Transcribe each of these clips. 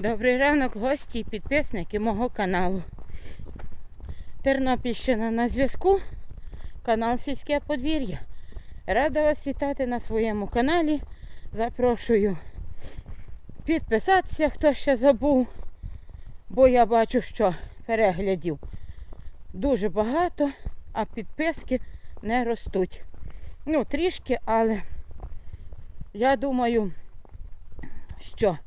Добрий ранок, гості і підписники мого каналу. Тернопільщина на зв'язку. Канал Сільське подвір'я. Рада вас вітати на своєму каналі. Запрошую підписатися, хто ще забув, бо я бачу, що переглядів дуже багато, а підписки не ростуть. Ну, трішки, але я думаю, що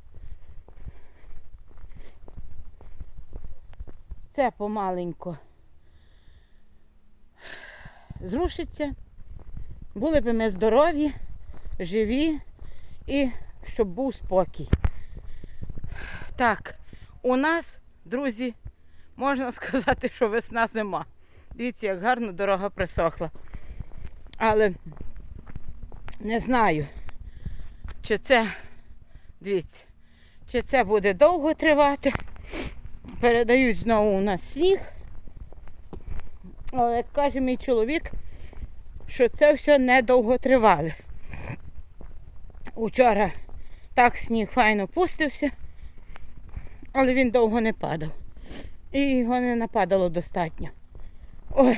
це помаленько зрушиться. Були б ми здорові, живі і щоб був спокій. Так, у нас, друзі, можна сказати, що весна зима. Дивіться, як гарно дорога присохла. Але не знаю, чи це, дивіться, чи це буде довго тривати. Передають знову у нас сніг. Але як каже мій чоловік, що це все недовго тривале. Учора так сніг файно пустився, але він довго не падав. І його не нападало достатньо. Ой.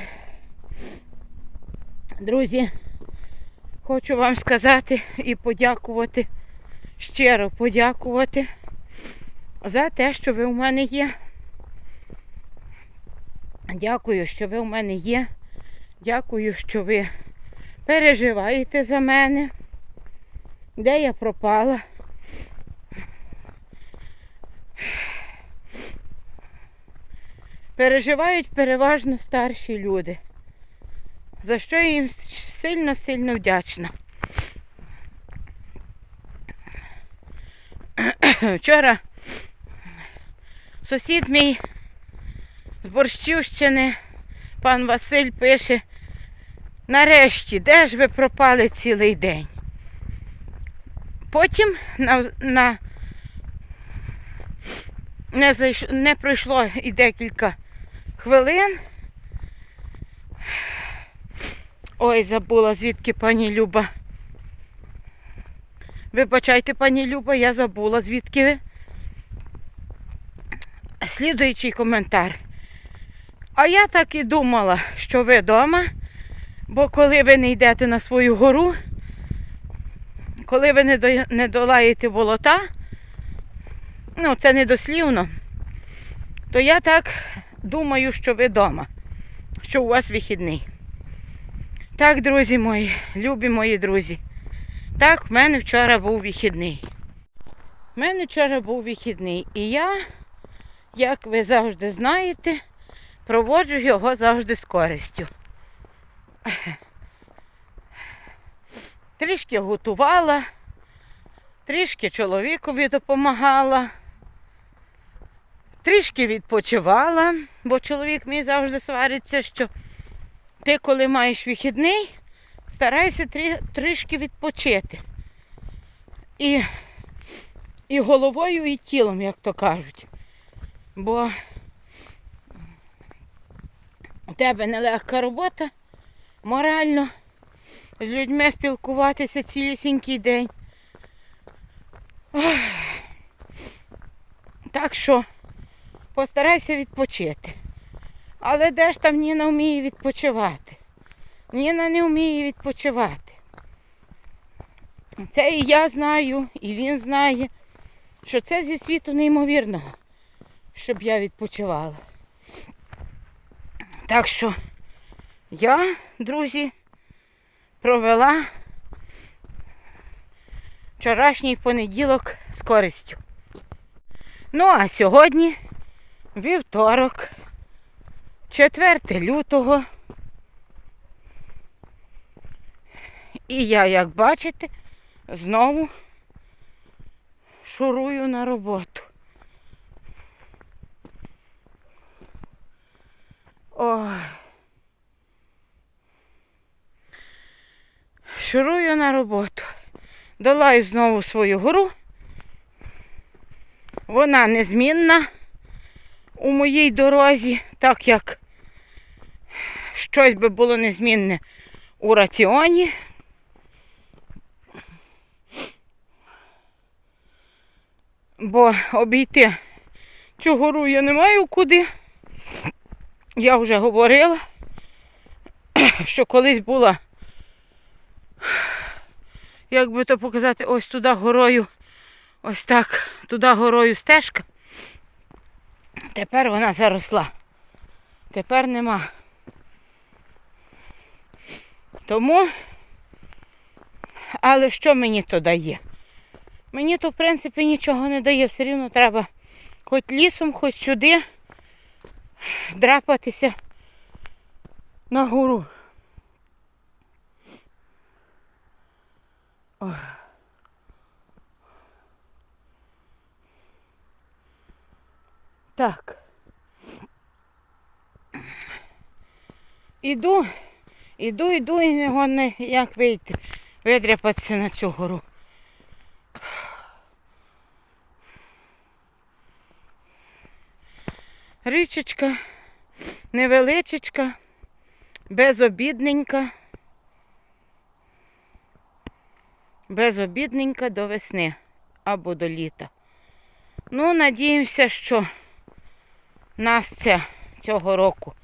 Друзі, хочу вам сказати і подякувати, щиро подякувати за те, що ви в мене є. Дякую, що ви в мене є. Дякую, що ви переживаєте за мене. Де я пропала? Переживають переважно старші люди, за що я їм сильно-сильно вдячна. Вчора сусід мій з Борщівщини, пан Василь пише, нарешті, де ж ви пропали цілий день? Потім на, на не, зайш... не пройшло і декілька хвилин. Ой, забула, звідки пані Люба. Вибачайте, пані Люба, я забула, звідки ви. Слідуючий коментар. А я так і думала, що ви вдома, бо коли ви не йдете на свою гору, коли ви не, до, не долаєте болота, ну це не дослівно, то я так думаю, що ви вдома, що у вас вихідний. Так, друзі мої, любі мої друзі. Так, в мене вчора був вихідний. У мене вчора був вихідний. І я, як ви завжди знаєте, проводжу його завжди з користю. Трішки готувала, трішки чоловікові допомагала, трішки відпочивала, бо чоловік мій завжди свариться, що ти, коли маєш вихідний, старайся трішки відпочити. І, і головою, і тілом, як то кажуть. Бо у тебе нелегка робота, морально, з людьми спілкуватися цілісінький день. Ох. Так що постарайся відпочити. Але де ж там Ніна вміє відпочивати? Ніна не вміє відпочивати. Це і я знаю, і він знає, що це зі світу неймовірного, щоб я відпочивала. Так що я, друзі, провела вчорашній понеділок з користю. Ну, а сьогодні вівторок, 4 лютого. І я, як бачите, знову шурую на роботу. Ой. Шурую на роботу. Долаю знову свою гору. Вона незмінна у моїй дорозі, так як щось би було незмінне у раціоні. бо обійти цю гору я не маю куди. Я вже говорила, що колись була, як би то показати, ось туди горою, ось так, туди горою стежка. Тепер вона заросла. Тепер нема. Тому, але що мені то дає? Мені то, в принципі, нічого не дає. Все рівно треба хоч лісом, хоч сюди драпатися на гору. Так. Іду, іду, іду і не як вийти, видряпатися на цю гору. Річечка невеличечка, безобідненька. Безобідненька до весни або до літа. Ну, надіємося, що нас це цього року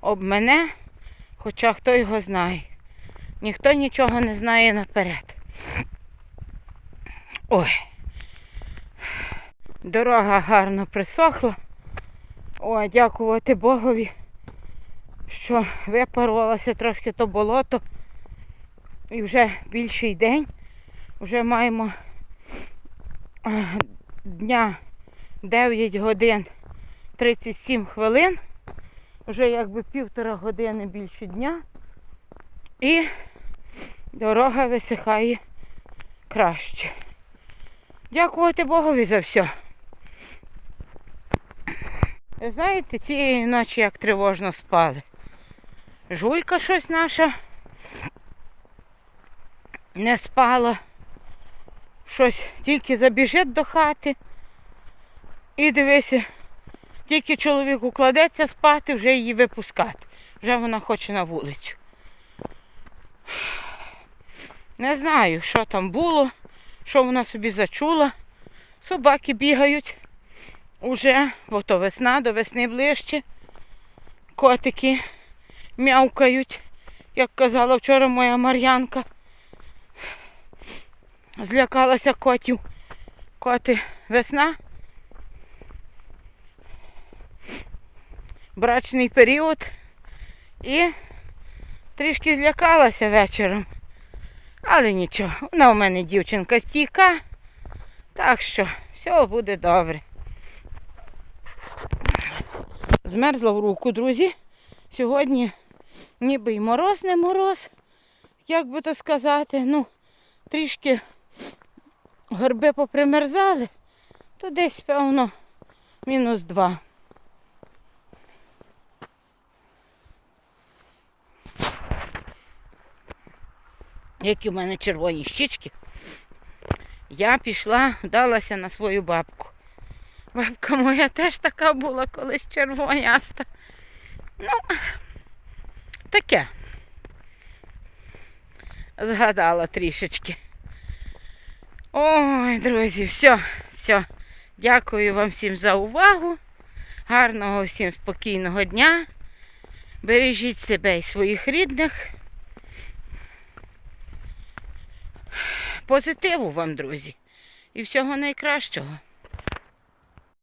обмене, хоча хто його знає. Ніхто нічого не знає наперед. Ой. Дорога гарно присохла. Ой, дякувати Богові, що випарувалося трошки то болото. І вже більший день. Вже маємо дня 9 годин 37 хвилин. Вже якби півтора години більше дня. І дорога висихає краще. Дякувати Богові за все. Знаєте, цієї ночі як тривожно спали. Жулька щось наша не спала. Щось тільки забіжить до хати. І дивися, тільки чоловік укладеться спати, вже її випускати. Вже вона хоче на вулицю. Не знаю, що там було, що вона собі зачула. Собаки бігають уже, бо то весна, до весни ближче. Котики м'явкають, як казала вчора моя Мар'янка. Злякалася котів. Коти весна. Брачний період. І трішки злякалася вечором. Але нічого, вона у мене дівчинка стійка. Так що все буде добре. Змерзла в руку, друзі. Сьогодні ніби й мороз, не мороз, як би то сказати. Ну, трішки горби попримерзали, то десь, певно, мінус два. Які в мене червоні щічки. Я пішла, вдалася на свою бабку. Бабка моя теж така була колись червоняста. Ну, таке. Згадала трішечки. Ой, друзі, все, все. Дякую вам всім за увагу. Гарного всім спокійного дня. Бережіть себе і своїх рідних. Позитиву вам, друзі. І всього найкращого.